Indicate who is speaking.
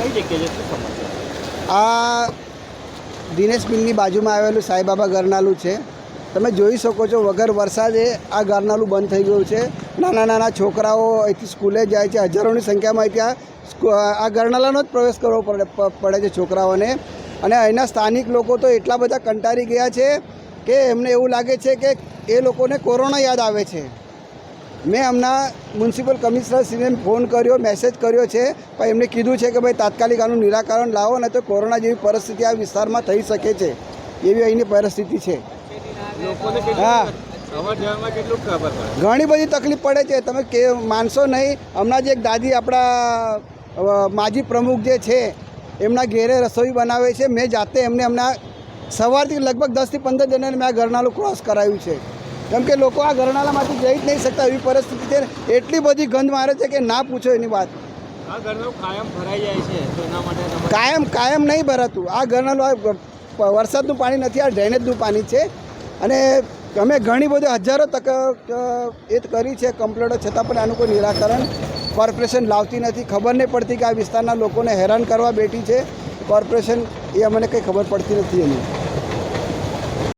Speaker 1: કઈ જગ્યાએ
Speaker 2: આ દિનેશ મિલની બાજુમાં આવેલું સાંઈબાબા ગરનાલું છે. તમે જોઈ શકો છો વગર વરસાદે આ ગરનાલું બંધ થઈ ગયું છે. નાના નાના છોકરાઓ અહીંથી સ્કૂલે જાય છે. હજારોની સંખ્યામાં ત્યાં આ ગરનાલાનો જ પ્રવેશ કરવો પડે પડે છે છોકરાઓને. અને અહીંના સ્થાનિક લોકો તો એટલા બધા કંટાળી ગયા છે કે એમને એવું લાગે છે કે એ લોકોને કોરોના યાદ આવે છે. મેં હમણાં મ્યુનિસિપલ કમિશનરશ્રીને ફોન કર્યો મેસેજ કર્યો છે. પણ એમને કીધું છે કે ભાઈ તાત્કાલિક આનું નિરાકરણ લાવો ને તો કોરોના જેવી પરિસ્થિતિ આ વિસ્તારમાં થઈ શકે છે. એવી અહીંની પરિસ્થિતિ છે. હા. ઘણી બધી તકલીફ પડે છે. તમે કે માનશો નહીં હમણાં જે એક દાદી આપણા માજી પ્રમુખ જે છે એમના ઘેરે રસોઈ બનાવે છે. મેં જાતે એમને હમણાં સવારથી લગભગ દસથી પંદર જણાને મેં આ ગરનાળું ક્રોસ કરાવ્યું છે. કેમ કે લોકો આ ગરનાળામાંથી જઈ જ નહીં શકતા એવી પરિસ્થિતિ છે. એટલી બધી ગંધ મારે છે કે ના પૂછો એની વાત.
Speaker 1: કાયમ
Speaker 2: કાયમ કાયમ નહીં ભરાતું. આ ગરનાળું આ વરસાદનું પાણી નથી આ ડ્રેનેજનું પાણી છે. અને અમે ઘણી બધી હજારો તક એ કરી છે કમ્પ્લેટો છતાં પણ આનું કોઈ નિરાકરણ કોર્પોરેશન લાવતી નથી. ખબર નહીં પડતી કે આ વિસ્તારના લોકોને હેરાન કરવા બેઠી છે. કોર્પોરેશન એ અમને કંઈ ખબર પડતી નથી એની.